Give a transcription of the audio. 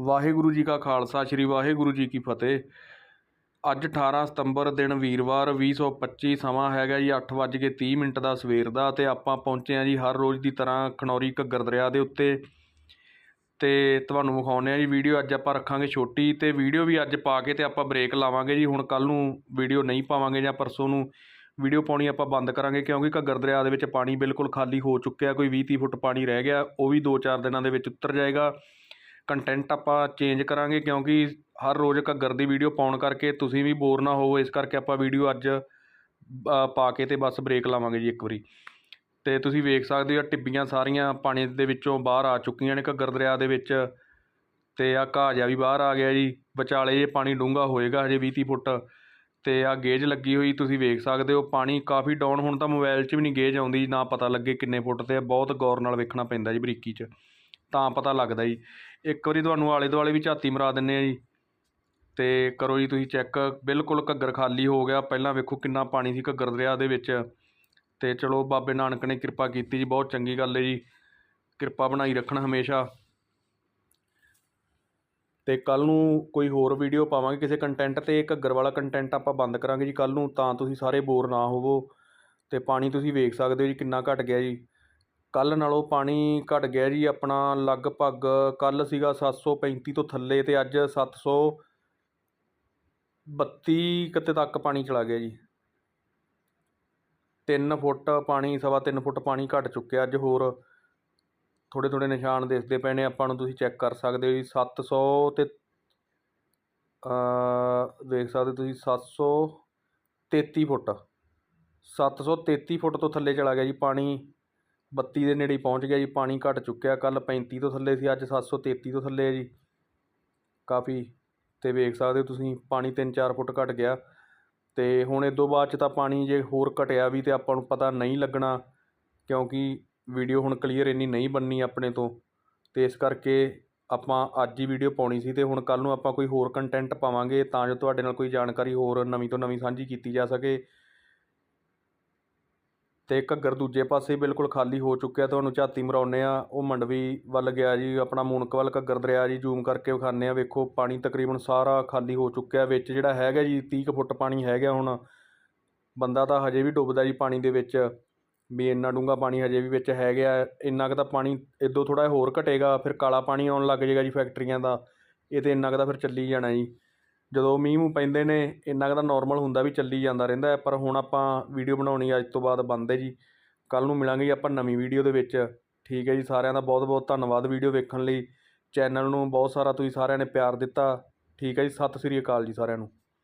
ਵਾਹਿਗੁਰੂ ਜੀ ਕਾ ਖਾਲਸਾ, ਸ੍ਰੀ ਵਾਹਿਗੁਰੂ ਜੀ ਕੀ ਫਤਿਹ। ਅੱਜ 18 ਸਤੰਬਰ ਦਿਨ ਵੀਰਵਾਰ 2025 ਸਮਾਂ ਹੈਗਾ ਜੀ 8:30 ਮਿੰਟ ਦਾ ਸਵੇਰ ਦਾ ਤੇ ਆਪਾਂ ਪਹੁੰਚੇ ਹਾਂ ਜੀ ਹਰ ਰੋਜ਼ ਦੀ ਤਰ੍ਹਾਂ ਖਨੌਰੀ ਘੱਗਰ ਦਰਿਆ ਦੇ ਉੱਤੇ। ਤੇ ਤੁਹਾਨੂੰ ਵਿਖਾਉਂਦੇ ਆ ਜੀ ਵੀਡੀਓ, ਅੱਜ ਆਪਾਂ ਰੱਖਾਂਗੇ ਛੋਟੀ ਤੇ ਵੀਡੀਓ ਵੀ ਅੱਜ ਪਾ ਕੇ ਤੇ ਆਪਾਂ ਬ੍ਰੇਕ ਲਾਵਾਂਗੇ ਜੀ। ਹੁਣ ਕੱਲ ਨੂੰ ਵੀਡੀਓ ਨਹੀਂ ਪਾਵਾਂਗੇ ਜਾਂ ਪਰਸੋਂ ਨੂੰ ਵੀਡੀਓ ਪਾਉਣੀ ਆਪਾਂ ਬੰਦ ਕਰਾਂਗੇ ਕਿਉਂਕਿ ਘੱਗਰ ਦਰਿਆ ਦੇ ਵਿੱਚ ਪਾਣੀ ਬਿਲਕੁਲ ਖਾਲੀ ਹੋ ਚੁੱਕਿਆ, ਕੋਈ 20 30 ਫੁੱਟ ਪਾਣੀ ਰਹਿ ਗਿਆ, ਉਹ ਵੀ 2-4 ਦਿਨਾਂ ਦੇ ਵਿੱਚ ਉਤਰ ਜਾਏਗਾ। ਕੰਟੈਂਟ ਆਪਾਂ ਚੇਂਜ ਕਰਾਂਗੇ ਕਿਉਂਕਿ ਹਰ ਰੋਜ਼ ਘੱਗਰ ਦੀ ਵੀਡੀਓ ਪਾਉਣ ਕਰਕੇ ਤੁਸੀਂ ਵੀ ਬੋਰ ਨਾ ਹੋਵੋ, ਇਸ ਕਰਕੇ ਆਪਾਂ ਵੀਡੀਓ ਅੱਜ ਪਾ ਕੇ ਅਤੇ ਬਸ ਬ੍ਰੇਕ ਲਾਵਾਂਗੇ ਜੀ ਇੱਕ ਵਾਰੀ। ਅਤੇ ਤੁਸੀਂ ਵੇਖ ਸਕਦੇ ਹੋ ਟਿੱਬੀਆਂ ਸਾਰੀਆਂ ਪਾਣੀ ਦੇ ਵਿੱਚੋਂ ਬਾਹਰ ਆ ਚੁੱਕੀਆਂ ਨੇ ਘੱਗਰ ਦਰਿਆ ਦੇ ਵਿੱਚ। ਤੇ ਆ ਜਿਹਾ ਵੀ ਬਾਹਰ ਆ ਗਿਆ ਜੀ। ਵਿਚਾਲੇ ਜੇ ਪਾਣੀ ਡੂੰਘਾ ਹੋਏਗਾ ਹਜੇ ਵੀਹ ਤੀਹ ਫੁੱਟ। ਅਤੇ ਆ ਗੇਜ ਲੱਗੀ ਹੋਈ ਤੁਸੀਂ ਵੇਖ ਸਕਦੇ ਹੋ, ਪਾਣੀ ਕਾਫੀ ਡਾਊਨ ਹੁਣ ਤਾਂ ਮੋਬਾਈਲ 'ਚ ਵੀ ਨਹੀਂ ਗੇਜ ਆਉਂਦੀ, ਨਾ ਪਤਾ ਲੱਗੇ ਕਿੰਨੇ ਫੁੱਟ ਤੇ ਆ। ਬਹੁਤ ਗੌਰ ਨਾਲ ਵੇਖਣਾ ਪੈਂਦਾ ਜੀ ਬਰੀਕੀ 'ਚ। ਤਾਂ ਪਤਾ ਲੱਗਦਾ ਜੀ। ਇੱਕ ਵਾਰੀ ਤੁਹਾਨੂੰ ਆਲੇ ਦੁਆਲੇ ਵੀ ਝਾਤੀ ਮਰਾ ਦਿੰਦੇ ਹਾਂ ਜੀ। ਅਤੇ ਕਰੋ ਜੀ ਤੁਸੀਂ ਚੈੱਕ, ਬਿਲਕੁਲ ਘੱਗਰ ਖਾਲੀ ਹੋ ਗਿਆ। ਪਹਿਲਾਂ ਵੇਖੋ ਕਿੰਨਾ ਪਾਣੀ ਸੀ ਘੱਗਰ ਦਰਿਆ ਦੇ ਵਿੱਚ। ਅਤੇ ਚਲੋ ਬਾਬੇ ਨਾਨਕ ਨੇ ਕਿਰਪਾ ਕੀਤੀ ਜੀ, ਬਹੁਤ ਚੰਗੀ ਗੱਲ ਹੈ ਜੀ। ਕਿਰਪਾ ਬਣਾਈ ਰੱਖਣ ਹਮੇਸ਼ਾ। ਅਤੇ ਕੱਲ੍ਹ ਨੂੰ ਕੋਈ ਹੋਰ ਵੀਡੀਓ ਪਾਵਾਂਗੇ, ਕਿਸੇ ਕੰਟੈਂਟ ਤੇ ਘੱਗਰ ਵਾਲਾ ਕੰਟੈਂਟ ਆਪਾਂ ਬੰਦ ਕਰਾਂਗੇ ਜੀ ਕੱਲ੍ਹ ਨੂੰ, ਤਾਂ ਤੁਸੀਂ ਸਾਰੇ ਬੋਰ ਨਾ ਹੋਵੋ। ਅਤੇ ਪਾਣੀ ਤੁਸੀਂ ਵੇਖ ਸਕਦੇ ਹੋ ਜੀ, ਕਿੰਨਾ ਘਟ ਗਿਆ ਜੀ। ਕੱਲ੍ਹ ਨਾਲੋਂ ਪਾਣੀ ਘਟ ਗਿਆ ਜੀ ਆਪਣਾ, ਲਗਭਗ ਕੱਲ੍ਹ ਸੀਗਾ 735 ਤੋਂ ਥੱਲੇ ਅਤੇ ਅੱਜ 732 ਕਿਤੇ ਤੱਕ ਪਾਣੀ ਚਲਾ ਗਿਆ ਜੀ। ਤਿੰਨ ਫੁੱਟ ਪਾਣੀ, ਸਵਾ ਤਿੰਨ ਫੁੱਟ ਪਾਣੀ ਘਟ ਚੁੱਕਿਆ ਅੱਜ, ਹੋਰ ਥੋੜ੍ਹੇ ਥੋੜ੍ਹੇ ਨਿਸ਼ਾਨ ਦਿਸਦੇ ਪਏ ਨੇ, ਆਪਾਂ ਨੂੰ ਤੁਸੀਂ ਚੈੱਕ ਕਰ ਸਕਦੇ ਹੋ ਜੀ, ਸੱਤ ਸੌ ਅਤੇ ਦੇਖ ਸਕਦੇ ਤੁਸੀਂ 733 ਫੁੱਟ। 733 ਫੁੱਟ ਤੋਂ ਥੱਲੇ ਚਲਾ ਗਿਆ ਜੀ ਪਾਣੀ। 32 ਦੇ ਨੇੜੇ ਪਹੁੰਚ ਗਿਆ ਜੀ, ਪਾਣੀ ਘਟ ਚੁੱਕਿਆ ਕੱਲ 35 ਤੋਂ ਥੱਲੇ ਸੀ, ਅੱਜ 733 ਤੋਂ ਥੱਲੇ ਹੈ ਜੀ। ਕਾਫੀ, ਤੇ ਵੇਖ ਸਕਦੇ ਹੋ ਤੁਸੀਂ, ਪਾਣੀ 3-4 ਫੁੱਟ ਘਟ ਗਿਆ। ਤੇ ਹੁਣ ਇਹ ਤੋਂ ਬਾਅਦ ਚ ਤਾਂ ਪਾਣੀ ਜੇ ਹੋਰ ਘਟਿਆ ਵੀ ਤੇ ਆਪਾਂ ਨੂੰ ਪਤਾ ਨਹੀਂ ਲੱਗਣਾ, ਕਿਉਂਕਿ ਵੀਡੀਓ ਹੁਣ ਕਲੀਅਰ ਇੰਨੀ ਨਹੀਂ ਬਣਨੀ ਆਪਣੇ ਤੋਂ। ਤੇ ਇਸ ਕਰਕੇ ਆਪਾਂ ਅੱਜ ਹੀ ਵੀਡੀਓ ਪਾਉਣੀ ਸੀ ਤੇ ਹੁਣ ਕੱਲ ਨੂੰ ਆਪਾਂ ਕੋਈ ਹੋਰ ਕੰਟੈਂਟ ਪਾਵਾਂਗੇ, ਤਾਂ ਜੋ ਤੁਹਾਡੇ ਨਾਲ ਕੋਈ ਜਾਣਕਾਰੀ ਹੋਰ ਨਵੀਂ ਤੋਂ ਨਵੀਂ ਸਾਂਝੀ ਕੀਤੀ ਜਾ ਸਕੇ। ਅਤੇ ਘੱਗਰ ਦੂਜੇ ਪਾਸੇ ਬਿਲਕੁਲ ਖਾਲੀ ਹੋ ਚੁੱਕਿਆ ਤੁਹਾਨੂੰ ਝਾਤੀ ਮਰਾਉਂਦੇ ਹਾਂ। ਉਹ ਮੰਡਵੀ ਵੱਲ ਗਿਆ ਜੀ, ਆਪਣਾ ਮੂਨਕ ਵੱਲ ਘੱਗਰ ਦਰਿਆ ਜੀ, ਜ਼ੂਮ ਕਰਕੇ ਵਿਖਾਉਂਦੇ ਹਾਂ। ਵੇਖੋ, ਪਾਣੀ ਤਕਰੀਬਨ ਸਾਰਾ ਖਾਲੀ ਹੋ ਚੁੱਕਿਆ। ਵਿੱਚ ਜਿਹੜਾ ਹੈਗਾ ਜੀ 30 ਕੁ ਫੁੱਟ ਪਾਣੀ ਹੈਗਾ ਹੁਣ। ਬੰਦਾ ਤਾਂ ਹਜੇ ਵੀ ਡੁੱਬਦਾ ਜੀ ਪਾਣੀ ਦੇ ਵਿੱਚ। ਵੀ ਇੰਨਾ ਡੂੰਘਾ ਪਾਣੀ ਹਜੇ ਵੀ ਵਿੱਚ ਹੈਗਾ। ਇੰਨਾ ਕੁ ਤਾਂ ਪਾਣੀ ਇਦੋਂ ਥੋੜ੍ਹਾ ਜਿਹਾ ਹੋਰ ਘਟੇਗਾ, ਫਿਰ ਕਾਲਾ ਪਾਣੀ ਆਉਣ ਲੱਗ ਜਾਏਗਾ ਜੀ ਫੈਕਟਰੀਆਂ ਦਾ। ਇਹ ਤੇ ਇੰਨਾ ਕੁ ਤਾਂ ਫਿਰ ਚੱਲੀ ਜਾਣਾ ਜੀ। ਜਦੋਂ ਮੀਂਹ ਮੂੰਹ ਪੈਂਦੇ ਨੇ, ਇੰਨਾ ਕੁ ਤਾਂ ਨੋਰਮਲ ਹੁੰਦਾ ਵੀ ਚੱਲੀ ਜਾਂਦਾ ਰਹਿੰਦਾ ਪਰ ਹੁਣ ਆਪਾਂ ਵੀਡੀਓ ਬਣਾਉਣੀ ਅੱਜ ਤੋਂ ਬਾਅਦ ਬੰਦ ਹੈ ਜੀ। ਕੱਲ੍ਹ ਨੂੰ ਮਿਲਾਂਗੇ ਜੀ ਆਪਾਂ ਨਵੀਂ ਵੀਡੀਓ ਦੇ ਵਿੱਚ। ਠੀਕ ਹੈ ਜੀ, ਸਾਰਿਆਂ ਦਾ ਬਹੁਤ ਬਹੁਤ ਧੰਨਵਾਦ ਵੀਡੀਓ ਵੇਖਣ ਲਈ। ਚੈਨਲ ਨੂੰ ਬਹੁਤ ਸਾਰਾ ਤੁਸੀਂ ਸਾਰਿਆਂ ਨੇ ਪਿਆਰ ਦਿੱਤਾ। ਠੀਕ ਹੈ ਜੀ, ਸਤਿ ਸ੍ਰੀ ਅਕਾਲ ਜੀ ਸਾਰਿਆਂ ਨੂੰ।